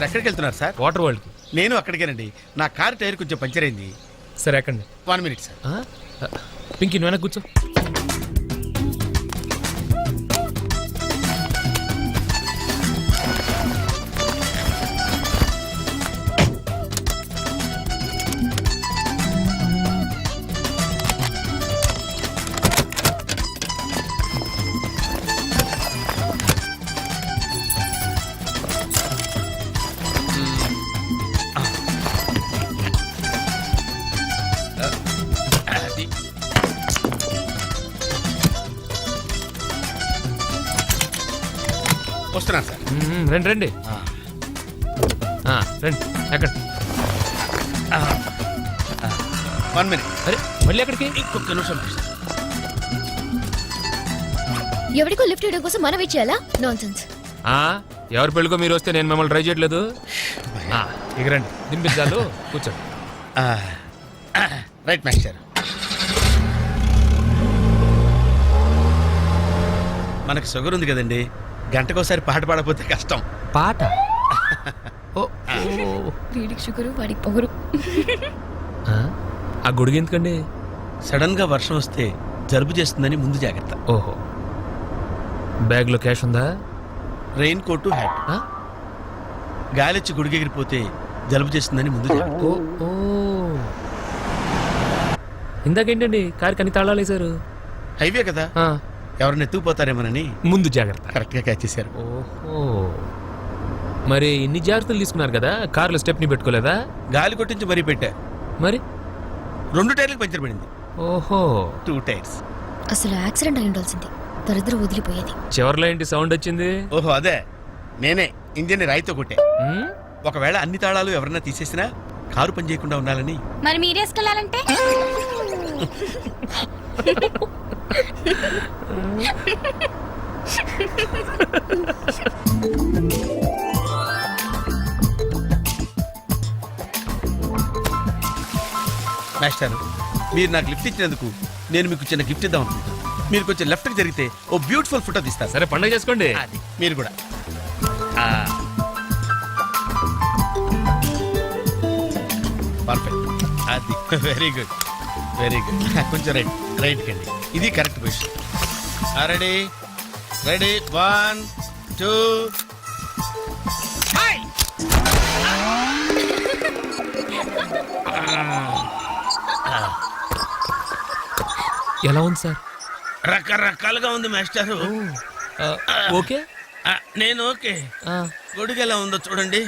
Sir ఎక్కడికి వెళ్తున్నారు sir? Water world నేను అక్కడికేనండి. నా కార్ టైర్ కొంచెం పంచర్ అయింది. సరే ఎక్కండి. One minute sir. పింకీ నువ్వు వెనక్కి కూర్చో. వస్తున్నాను సార్. మ్మ్, రండి రండి. ఆ, ఆ, రండి ఎక్కడ? One minute. అరే మళ్ళీ ఎక్కడికి? ఇంకొక నిమిషం. ఎవరికో లిఫ్ట్ ఇవ్వడం కోసం మనం ఇచ్చేయాలా నాన్ సెన్స్ ఆ, ఎవరి పెళ్ళికో మీరు వస్తే నేను మిమ్మల్ని ట్రై చేయట్లేదు? ఆ, ఇక రండి దింపించాలు కూర్చోండి. Right master. మనకు షుగర్ ఉంది కదండి. గంటకోసారి పాట పాడకపోతే కష్టం. పాట? ఓ ఓ. వీడికి షుగరు వాడికి పొగరు. ఆ, ఆ గొడుగు ఎందుకండి? సడన్గా వర్షం వస్తే జలుబు చేస్తుందని ముందు జాగ్రత్త. ఓహో. బ్యాగ్లో క్యాష్ ఉందా? Raincoat hat. ఆ? గాలిచ్చి గుడిగెగిరిపోతే జలుబు చేస్తుందని ముందు జాగ్రత్త. ఓ ఓ. ఇందాకేంటండి? కారు కని తాళాలు వేశారు హైవే కదా? ఆ, ఎవరిని ఎత్తుకుపోతారేమోనని ముందు జాగ్రత్త. కరెక్ట్గా క్యాచ్ చేశారు. ఓహో. మరి ఇన్ని జాగ్రత్తలు తీసుకున్నారు కదా కారులో స్టెప్ని పెట్టుకోలేదా? గాలి కొట్టించి మరీ పెట్టా. మరి? రెండు టైర్లకు పంచర్ పడింది. ఓహో. టూ టైర్స్ అసలు యాక్సిడెంట్ అయి ఉండాల్సింది. దరిద్రం వదిలిపోయేది. చివర్లో ఏంటి సౌండ్ వచ్చింది? ఓహో అదే. నేనే ఇంజిన్ రాయితో కొట్టే. ఉమ్, ఒకవేళ అన్ని తాళాలు ఎవరన్నా తీసేసినా కారు పని చేయకుండా ఉండాలని. మరి మీరేసుకెళ్ళాలంటే? మాస్టర్ మీరు నాకు లిఫ్ట్ ఇచ్చినందుకు నేను మీకు చిన్న గిఫ్ట్ ఇద్దాం అనుకుంటున్నాను. మీరు కొంచెం లెఫ్ట్కి జరిగితే ఓ బ్యూటిఫుల్ ఫోటో తీస్తారు సరే పండగ చేసుకోండి. అది మీరు కూడా. పర్ఫెక్ట్ అది వెరీ గుడ్ వెరీ గుడ్ కొంచెం రైట్. రైట్ కండి ఇది correct position ready? Ready? One two. ఎలా ఉంది సార్? రకరకాలుగా ఉంది మాస్టారు. ఓకే? నేను ఓకే. గొడుగు ఎలా ఉందో చూడండి.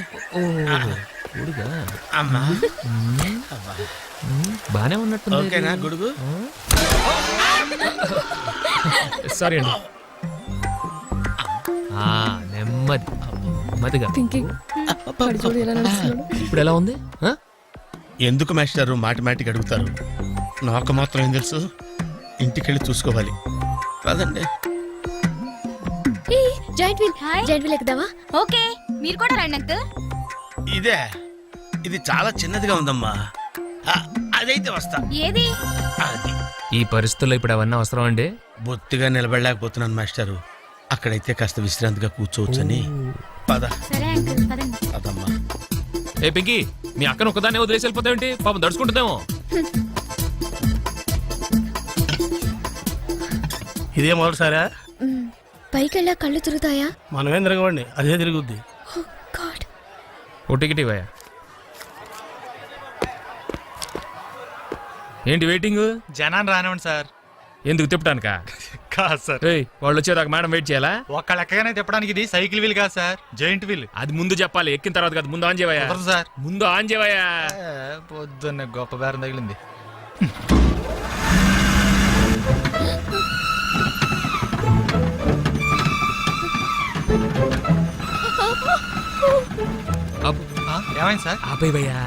గొడుగా? అమ్మా. బానే ఉన్నట్టుంది ఓకేనా గొడుగు? సారీ అండి. ఆ, నెమ్మది. నెమ్మదిగా. ఇప్పుడు ఎలా ఉంది? ఆ? ఎందుకు మాస్టారు మాటిమాటికి అడుగుతారు? నాకు మాత్రం ఏం తెలుసు? ఇంటికెళ్ళి చూసుకోవాలి. కాదండి ఏ joint wheel. Hi. Joint wheel ఎక్కుదావా okay మీరు కూడా రండి అంకుల్. ఇదే. ఇది చాలా చిన్నదిగా ఉందమ్మా. అదైతే వస్తా. ఏది? అది. ఈ పరిస్థితుల్లో ఇప్పుడు అవన్నీ అవసరం అండి? బొత్తిగా నిలబడలేకపోతున్నాను మాస్టారు. అక్కడైతే కాస్త విశ్రాంతిగా కూర్చోవచ్చని. పద. సరే అంకుల్ పదండి. పదమ్మా. ఏ పింకి మీ అక్కను ఒకదాన్ని వదిలేసి వెళ్ళిపోతావేంటి పాపం దడుచుకుంటుందేమో. ఇదే మొదటిసారా? మ్, పైకెళ్ళా కళ్ళు తిరుగుతాయా? మనమేం తిరగవండి అదే తిరుగుద్ది. ఓ గాడ్. ఓ టికెట్ ఇవ్వయా ఏంటి వెయిటింగ్ జనాన్ని రానివ్వండి సార్. ఎందుకు తిప్పటానికా? కాదు సార్. ఏయ్ వాళ్ళు వచ్చేదాకా మేడం వెయిట్ చేయాలా? ఒక్క లెక్కగానే తిప్పడానికి ఇది సైకిల్ వీల్ కాదు సార్. Giant wheel. అది ముందు చెప్పాలి ఎక్కిన తర్వాత కాదు ముందు ఆన్ చేయవయ్యా కుదరదు సార్. ముందు ఆన్ చేయవయ్యా ఏ, పొద్దున్నే గొప్ప బేరం తగిలింది. అబ్బ్, ఆ, ఏమైంది సార్? ఆపేవయ్యా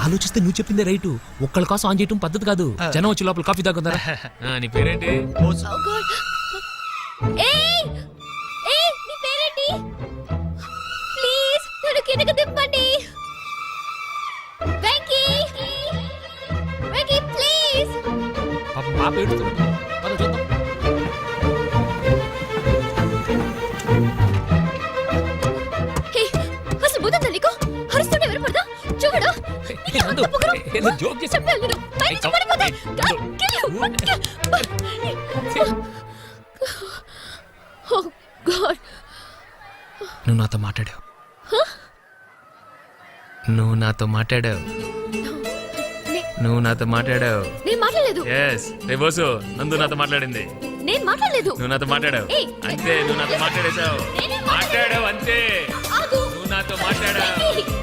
ఆలోచిస్తే నువ్వు చెప్పిందే రైటు. ఒక్కళ్ళ కోసం ఆన్ చేయటం పద్ధతి కాదు. జనం వచ్చి లోపల కాఫీ తాగుతారా? నీ పేరేంటి? ఓ గాడ్ ఏయ్! ఏయ్ నీ పేరేంటి? ప్లీజ్ నన్ను కిందకి దింపండి. వెంకీ! వెంకీ ప్లీజ్. పాపం పాప ఏడుస్తుంది పద చూద్దాం. ఏదో జోక్ చేసా. నువ్వు నాతో మాట్లాడావు. నువ్వు నాతో మాట్లాడావు. నువ్వు నాతో మాట్లాడావు. నేను మాట్లాడలేదు. ఎస్ రే బోసు నందు నాతో మాట్లాడింది. నేను మాట్లాడలేదు. నువ్వు నాతో మాట్లాడావు. అంతే నువ్వు నాతో మాట్లాడేశావు. మాట్లాడావు అంతే. నువ్వు నాతో మాట్లాడావు.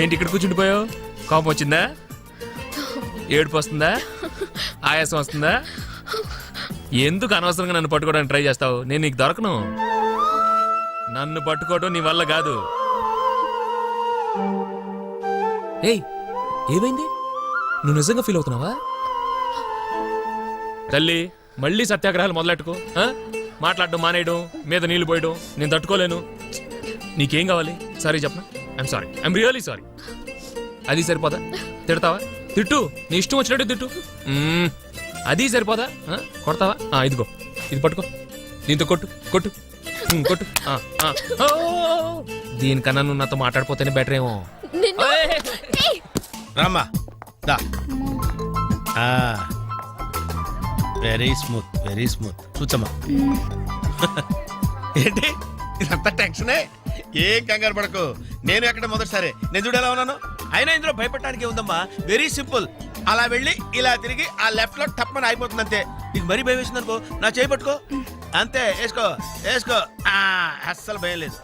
ఏంటి ఇక్కడ కూర్చుండిపోయావు? కోపం వచ్చిందా? ఏడుపు వస్తుందా? ఆయాసం వస్తుందా? ఎందుకు అనవసరంగా నన్ను పట్టుకోవడానికి ట్రై చేస్తావు? నేను నీకు దొరకను. నన్ను పట్టుకోవడం నీ వల్ల కాదు. ఏయ్ ఏమైంది? నువ్వు నిజంగా ఫీల్ అవుతున్నావా? తల్లి మళ్ళీ సత్యాగ్రహాలు మొదలెట్టుకో మాట్లాడడం మానేయడం మీద నీళ్ళు పోయడం నేను తట్టుకోలేను. నీకేం కావాలి? సరే చెప్పనా? I'm sorry I'm really sorry అది సరిపోదా? తిడతావా? తిట్టు. నీ ఇష్టం వచ్చినట్టు తిట్టు. మ్మ్. అది సరిపోదా? ఆ? కొడతావా? ఆ, ఇదిగో. ఇది పట్టుకో. దీంతో కొట్టు. కొట్టు. మ్మ్, కొట్టు. ఆ, ఆ. ఓ! దీనికన్నా నువ్వు నాతో మాట్లాడిపోతేనే బెటర్ ఏమో. నిన్ను ఏయ్! ఏయ్, రామ్మా. దా. వెరీ స్మూత్ వెరీ స్మూత్ కూర్చోమ్మా ఏంటి? ఇదంతా టెన్షనే? ఏం కంగారు పడకు. నేను ఎక్కడ మొదటిసారి. నేను చూడు ఎలా ఉన్నాను? అయినా ఇందులో భయపడడానికి ఉందమ్మా వెరీ సింపుల్ అలా వెళ్ళి ఇలా తిరిగి ఆ లెఫ్ట్లో టప్పని అయిపోతుంది అంతే నీకు మరీ భయం వేసింది అనుకో. నా చేయి పట్టుకో. అంతే వేసుకో వేసుకో. ఆ, అస్సలు భయం లేదు.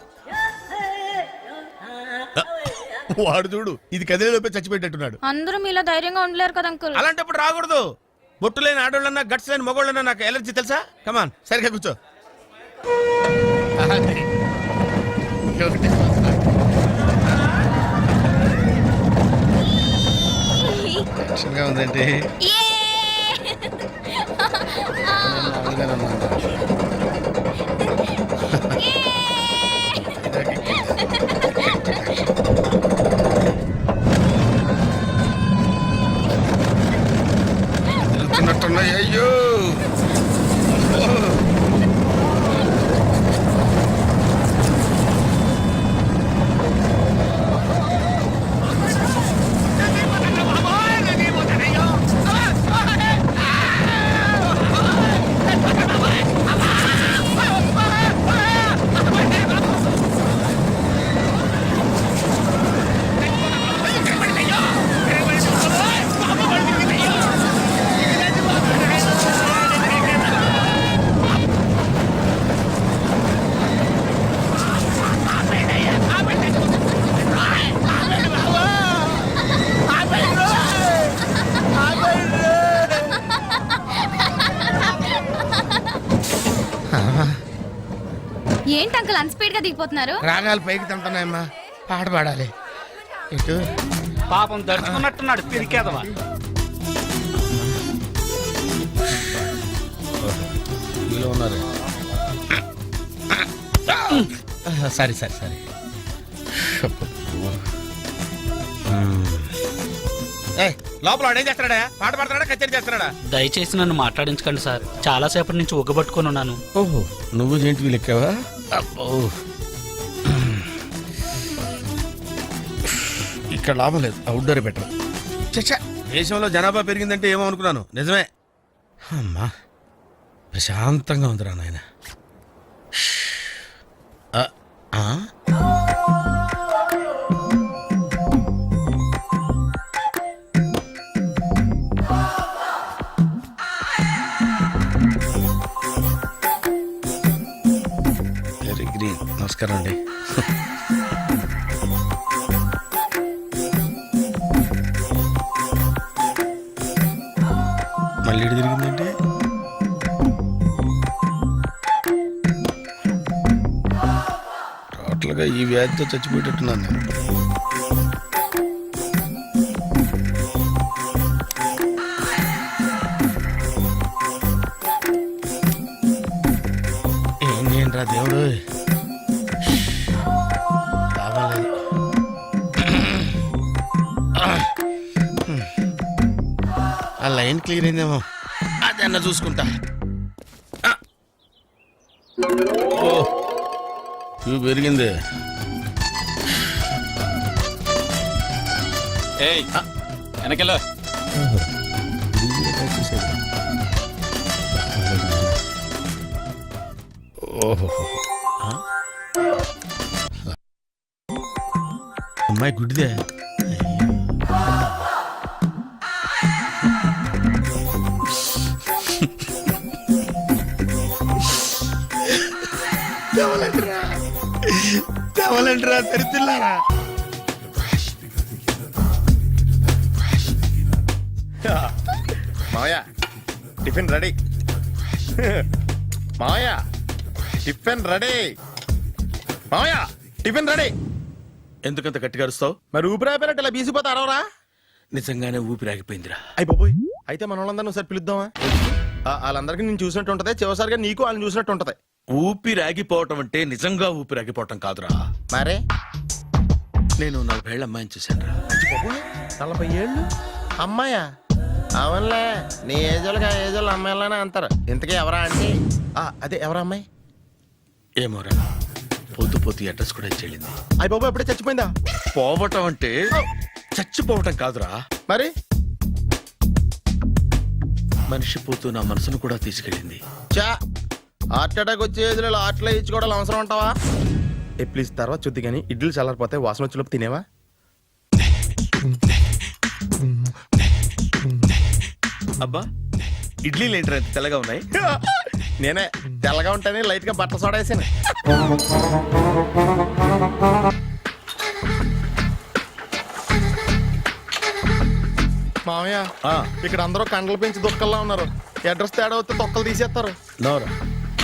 వాడు చూడు ఇది కదిలేలోపే చచ్చిపెట్టేట్టున్నాడు అందరూ మీలో ధైర్యంగా ఉండలేరు కదా అంకుల్? అలాంటప్పుడు రాకూడదు. బొట్టు లేని ఆడోళ్ళన్నా గట్స్ లేని మగోళ్ళన్నా నాకు ఎలర్జీ తెలుసా? కమాన్ సరిగ్గా కూర్చో. టెన్షన్గా ఉందంటే. గా దిగిపోతున్నారు. రాగాలు పైకి తింటున్నాయమ్మా. పాట పాడాలి. ఇటు. పాపం దడుచుకున్నట్టున్నాడు పిరికేదవా. మీలో ఉన్నారు. Sorry sorry sorry. లోపల వాడు ఏం చేస్తున్నాడా? పాట పాడుతున్నాడా? కచేరీ చేస్తున్నాడా? దయచేసి నన్ను మాట్లాడించకండి సార్. చాలాసేపటి నుంచి ఉగ్గబట్టుకొని ఉన్నాను. ఓహో నువ్వు జేంటి వీళ్ళు ఎక్కావా అబ్బో. ఇక్కడ లాభం లేదు. అవుట్డోర్ బెటర్ చచ్చా దేశంలో జనాభా పెరిగిందంటే ఏమో అనుకున్నాను. నిజమే. అమ్మా. ప్రశాంతంగా ఉందిరా నాయన. నమస్కారం అండి. మళ్ళీ ఇటు తిరిగిందంటే టోటల్గా ఈ వ్యాధితో చచ్చిపోయేటట్టున్నాను నేను. లైన్ క్లియర్ అయిందేమో. అదన్నా చూసుకుంటా. పెరిగింది. ఏయ్ వెనకెళ్ళు. ఓహో? అమ్మాయి గుడ్డిదే. తెవలంటరా మావయ్య టిఫిన్ రెడీ. మావయ్య టిఫిన్ రెడీ. మావయ్య టిఫిన్ రెడీ. ఎందుకంత గట్టిగా అరుస్తావు? మరి ఊపిరి అయిపోయినట్టు ఇలా బీసిపోతే అరవరా? నిజంగానే ఊపిరి ఆగిపోయిందిరా. అయిపోయి అయితే మన వాళ్ళందరినీ ఒకసారి పిలుద్దామా? ఆ, వాళ్ళందరికీ నేను చూసినట్టు ఉంటది చివరిసారిగా నీకు వాళ్ళని చూసినట్టు ఉంటది ఊపిరి ఆగిపోవటం అంటే నిజంగా ఊపిరి ఆగిపోవటం కాదురా. మరే? నేను నలభైళ్ళ అమ్మాయిని చూశాను రా నలభై ఏళ్ళు అమ్మాయా? అవునులే నీ ఏజోళ్ళకి ఆ ఏజోళ్ళు అమ్మాయిలానే అంటారు. ఇంతకీ ఎవరా అంటే అదే ఎవరా అమ్మాయి? ఏమోరా పోతూ పోతూ అడ్రస్ కూడా చెల్లింది అయ్యి బాబు ఎప్పుడే చచ్చిపోయిందా? పోవటం అంటే చచ్చిపోవటం కాదురా. మరి? మనిషి పోతూ నా మనసును కూడా తీసుకెళ్ళింది. చా హార్ట్ అటాక్ వచ్చే ఏజ్లో హార్ట్లో ఇచ్చుకోవడం అవసరం ఉంటావా ఏ ప్లీజ్ తర్వాత చూద్ది కానీ ఇడ్లీ చల్లారిపోతే వాసన వచ్చేలోపు తినేవా? అబ్బా ఇడ్లీలు ఏంట్రా ఇంత తెల్లగా ఉన్నాయి? నేనే తెల్లగా ఉంటానే లైట్గా బట్టలు సోడేసాను మామయ్య ఇక్కడ అందరూ కండలు పెంచి దుక్కల్లా ఉన్నారు. అడ్రస్ తేడా వస్తే తొక్కలు తీసేస్తారు. నోరా.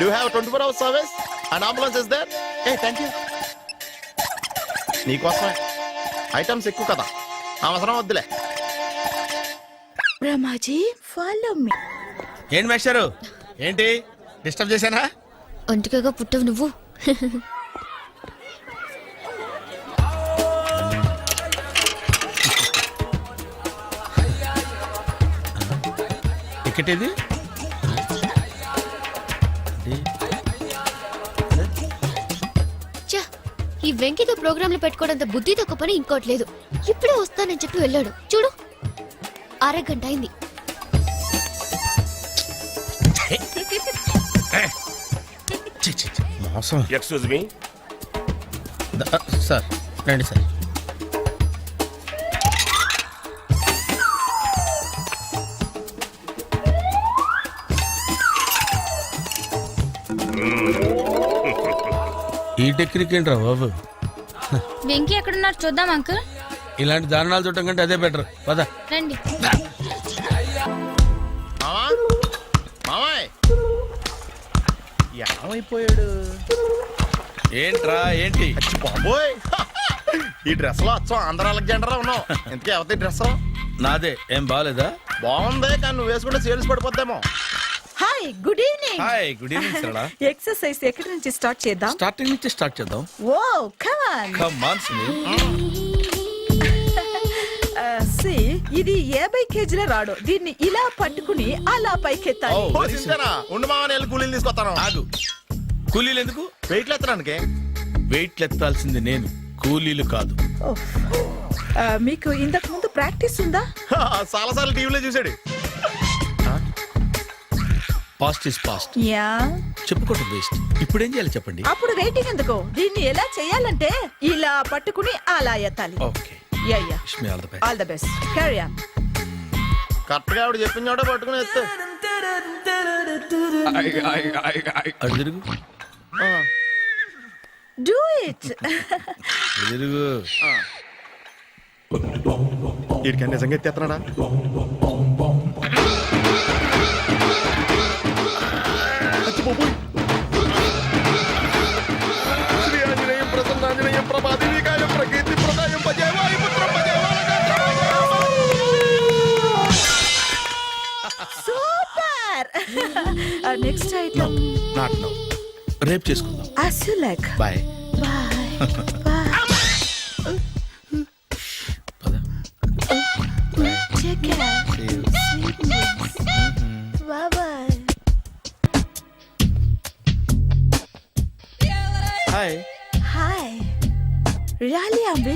do have twenty four hours service and ambulance is there a thank you నీకోసమే. ఐటమ్స్ ఎక్కువ కదా. అవసరం వద్దులే. రమాజీ ఫాలో మీ ఏంటి మేస్టారు? ఏంటి? డిస్టర్బ్ చేశానా? ఒంటికగా పుట్టవు నువ్వు. టికెట్ ఇది ఈ వెంకితో ప్రోగ్రాంలు పెట్టుకోవడంత బుద్ధి తక్కువ పని ఇంకోటి లేదు. ఇప్పుడే వస్తానని చెప్పి వెళ్ళాడు. చూడు అరగంట అయింది. మోసం. ఎక్స్క్యూజ్ మీ సార్ రండి సార్. ఈ టెక్నిక్ ఏంట్రా బాబు? వెంకీ ఎక్కడున్నారు చూద్దాం అంకుల్. ఇలాంటి దారుణాలు చూడటం కంటే అదే బెటర్. పద. రండి. మామా మామాయ్ ఏమైపోయాడు? ఏంట్రా ఏంటి? అచ్చి బాబోయ్. ఈ డ్రెస్లో వచ్చాం ఆంధ్ర అలెగ్జాండర్ ఉన్నావు. ఇంతకీ ఎవరి డ్రెస్ నాదే. ఏం బాగాలేదా బాగుంది కానీ నువ్వు వేసుకుంటే sales పడిపోద్దేమో. Hi good evening hi good evening Sarala exercise ఎక్కడి నుంచి స్టార్ట్ చేద్దాం? స్టార్టింగ్ నుంచి స్టార్ట్ చేద్దాం. ఓ కమాన్ కమ్ మాన్స్ సి Uh, ఇది యాభై కేజీల రాడు. దీన్ని ఇలా పట్టుకుని అలా పైకెత్తాలి. ఉండు మామని వెళ్ళి కూలీలు తీసుకొస్తాను. ఆగు. కూలీలు ఎందుకు? వెయిట్లు ఎత్తడానికి వెయిట్ ఎత్తాల్సింది నేను. కూలీలు కాదు. ఓహ్. ఆ, మీకు ఇంతకు ముందు ప్రాక్టీస్ ఉందా? చాలా సార్లు టీవీలో చూసాడు పాస్ట్ ఇస్ పాస్ట్ యా. చెప్పుకోవటం వేస్ట్ ఇప్పుడు ఏం చేయాలి చెప్పండి? అప్పుడు వెయిటింగ్ ఎందుకు? దీన్ని ఎలా చేయాలంటే ఇలా పట్టుకుని అలా ఎత్తాలి. Okay yeah yeah. Wish me all the best all the best carry on కరెక్ట్గా ఆవిడ చెప్పిన చోట పట్టుకుని ఎత్తు. అడు తిరుగు. డూ ఇట్ అడు తిరుగు. నిజంగా ఎత్తేస్తున్నాడా శ్రీ ఆంజనేయం ప్రసన్నాంజనేయం ప్రభాదివికాయం ప్రకీర్తి ప్రదాయం భజేవాయు పుత్రం super! Next item. Not no. రేపు చేసుకుందాం. like bye. bye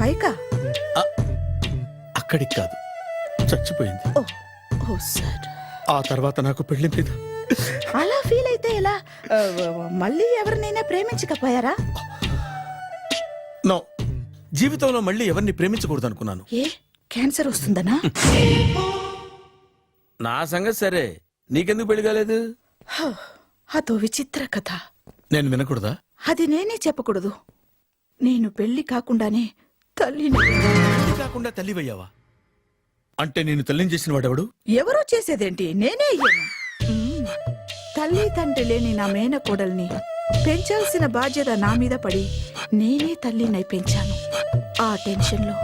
పైకా? అక్కడికి కాదు. చచ్చిపోయింది. ఓ సార్. ఆ తర్వాత నాకు పెళ్ళి మీద. అలా ఫీల్ అయితే ఎలా? మళ్ళీ ఎవరినైనా ప్రేమించకపోయారా? నో జీవితంలో మళ్ళీ ఎవరిని ప్రేమించకూడదు అనుకున్నాను ఏ? క్యాన్సర్ వస్తుందనా? నా సంగతి సరే. నీకెందుకు పెళ్ళి కాలేదు? హ, అదో విచిత్ర కథ. నేను వినకూడదా? అది నేనే చెప్పకూడదు. నేను పెళ్ళి కాకుండానే తల్లిని. పెళ్ళి కాకుండా తల్లివయ్యావా? అంటే నేను తల్లిని చేసిన వాడెవడు? ఎవరో చేసేదేంటి? నేనే అయ్యాను. మ్మ్. తల్లి తండ్రి లేని నా మేనకోడల్ని పెంచాల్సిన బాధ్యత నా మీద పడి నేనే తల్లినై పెంచాను. ఆ టెన్షన్లో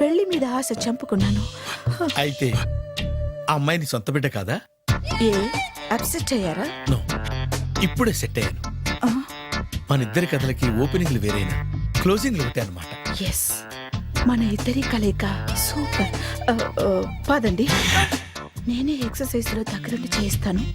పెళ్ళి మీద ఆశ చంపుకున్నాను. హ, అయితే ఆ అమ్మాయిని సొంత బిడ్డ కాదా? ఏ? అప్సెట్ అయ్యారా? నో. ఇప్పుడే సెట్ అయ్యాను. ఆ, మన ఇద్దరి కథలకి ఓపెనింగ్లు వేరైనా. క్లోజింగ్ ఒకటే అనమాట ఎస్ మన ఇద్దరి కలయిక సూపర్. పదండి. నేనే ఎక్సర్సైజ్లో దగ్గరుండి చేయిస్తాను.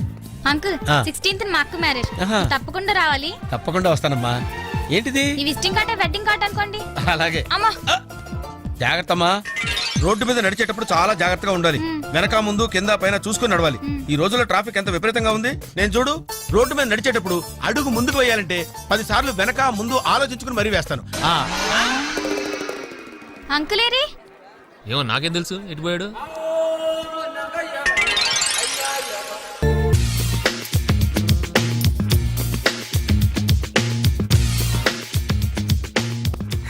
అంకుల్ ఆ. సిక్స్టీన్త్ మా అక్క మ్యారేజ్ ఆహా. తప్పకుండా రావాలి. తప్పకుండా వస్తానమ్మా. ఏంటిది? ఈ విజిటింగ్ కార్డ్ వెడ్డింగ్ కార్డ్ అనుకోండి. అలాగే. అమ్మా. జాగ్రత్తమ్మా. రోడ్డు మీద నడిచేటప్పుడు చాలా జాగ్రత్తగా ఉండాలి. వెనక ముందు కింద పైన చూసుకుని నడవాలి. ఈ రోజుల్లో ట్రాఫిక్ ఎంత విపరీతంగా ఉంది? నేను చూడు రోడ్డు మీద నడిచేటప్పుడు అడుగు ముందుకు వేయాలంటే పది సార్లు వెనక ముందు ఆలోచించుకుని మరీ వేస్తాను. ఆ, అంకుల్ ఏరి ఏమో నాకేం తెలుసు? ఎటు పోయాడు?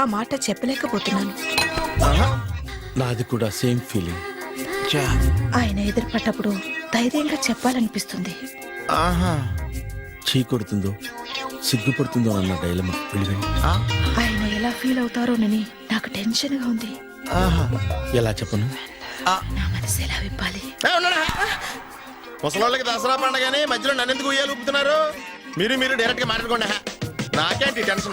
ఆ మాట చెప్పలేకపోతున్నాను. నాది కూడా సేమ్ ఫీలింగ్. ఆయన ఎదురుపడ్డప్పుడు ధైర్యంగా చెప్పాలనిపిస్తుంది. ఆహా. చీ కొడుతుందో సిగ్గుపడుతుందో అన్న డైలమా? ఆయన ఎలా ఫీల్ అవుతారోనని నాకు టెన్షన్గా ఉంది. ఆహా. ఎలా చెప్పను? నా మనసు ఎలా విప్పాలి? ముసలోళ్ళకి దసరా పండగని మధ్యలో నన్ను ఎందుకు ఉయ్యాలు ఊపుతున్నారు? మీరు మీరు డైరెక్ట్గా మాట్లాడుకోండి. నాకేంటి టెన్షన్?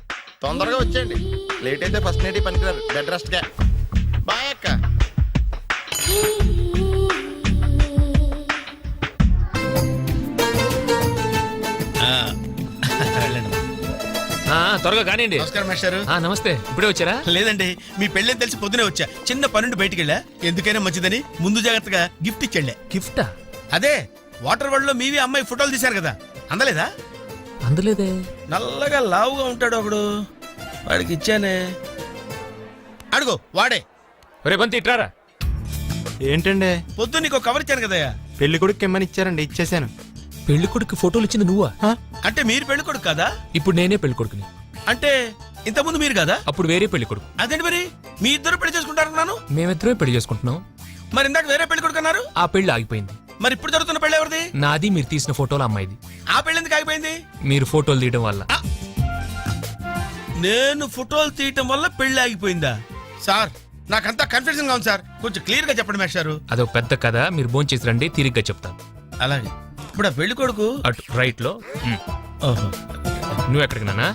తొందరగా వచ్చేయండి. లేట్ అయితే ఫస్ట్ నైట్ పనికిరారు. బెడ్ రెస్ట్గా బాయ్ అక్క. ఆ, త్వరగా కానివ్వండి. నమస్కారం మాస్టారు ఆ, నమస్తే. ఇప్పుడే వచ్చారా? లేదండి మీ పెళ్ళని తెలిసి పొద్దునే వచ్చా. చిన్న పనుండి బయటికి వెళ్ళా ఎందుకైనా మంచిదని ముందు జాగ్రత్తగా గిఫ్ట్ ఇచ్చెళ్ళా. గిఫ్టా? అదే వాటర్ వరల్డ్లో మీవి అమ్మాయి ఫోటోలు తీశారు కదా. అందలేదా? అందులేదే. నల్లగా లావుగా ఉంటాడు ఒకడు. వాడికి ఇచ్చానే అడుగు వాడే. ఒరే బంతి ఇట్రారా? ఏంటండి? పొద్దు నీకు కవర్ ఇచ్చాను కదయ్యా. పెళ్ళి కొడుకు ఇమ్మని ఇచ్చారండి? ఇచ్చేసాను పెళ్ళి కొడుకు ఫోటోలు ఇచ్చింది నువ్వా? అంటే మీరు పెళ్ళి కొడుకు కదా? ఇప్పుడు నేనే పెళ్ళి కొడుకుని. అంటే ఇంతకుముందు మీరు కదా? అప్పుడు వేరే పెళ్ళి కొడుకు. అదేంటి మరి? మీ ఇద్దరు పెళ్ళి చేసుకుంటారన్నాను మేమిద్దరమే పెళ్ళి చేసుకుంటున్నాం. మరి ఇందాక వేరే పెళ్ళి కొడుకు అన్నారు? ఆ పెళ్ళి ఆగిపోయింది. మరి ఇప్పుడు జరుగుతున్న పెళ్ళి ఎవరిది? నాది మీరు తీసిన ఫోటోలు అమ్మాయిది. ఆ పెళ్ళి ఎందుకు ఆగిపోయింది? మీరు ఫోటోలు తీయడం వల్ల. నేను ఫోటోలు తీయటం వల్ల పెళ్ళి ఆగిపోయిందా? సార్ నాకంతా కన్ఫ్యూజన్గా ఉంది సార్. కొంచెం క్లియర్గా చెప్పండి మేషారు అదొక పెద్ద కథ మీరు భోంచేసి రండి తిరిగ్గా చెప్తాను. అలాగే. ఇప్పుడు ఆ పెళ్ళి కొడుకు? అటు రైట్లో ఉమ్. నువ్వు ఎక్కడికి నానా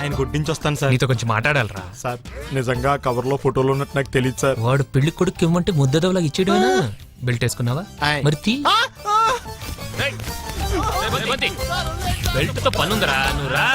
ఆయన గుడ్డించి వస్తాను సార్. నీతో కొంచెం మాట్లాడాలరా. సార్ నిజంగా కవర్లో ఫోటోలు ఉన్నట్టు నాకు తెలియదు సార్. వాడు పెళ్ళి కొడుకు ఇవ్వమంటే ముద్దదవలాగా ఇచ్చేయడమేనా? బెల్ట్ వేసుకున్నావా ఆయ్. మరి తీ. బెల్ట్తో పనుందిరా నువ్వు రా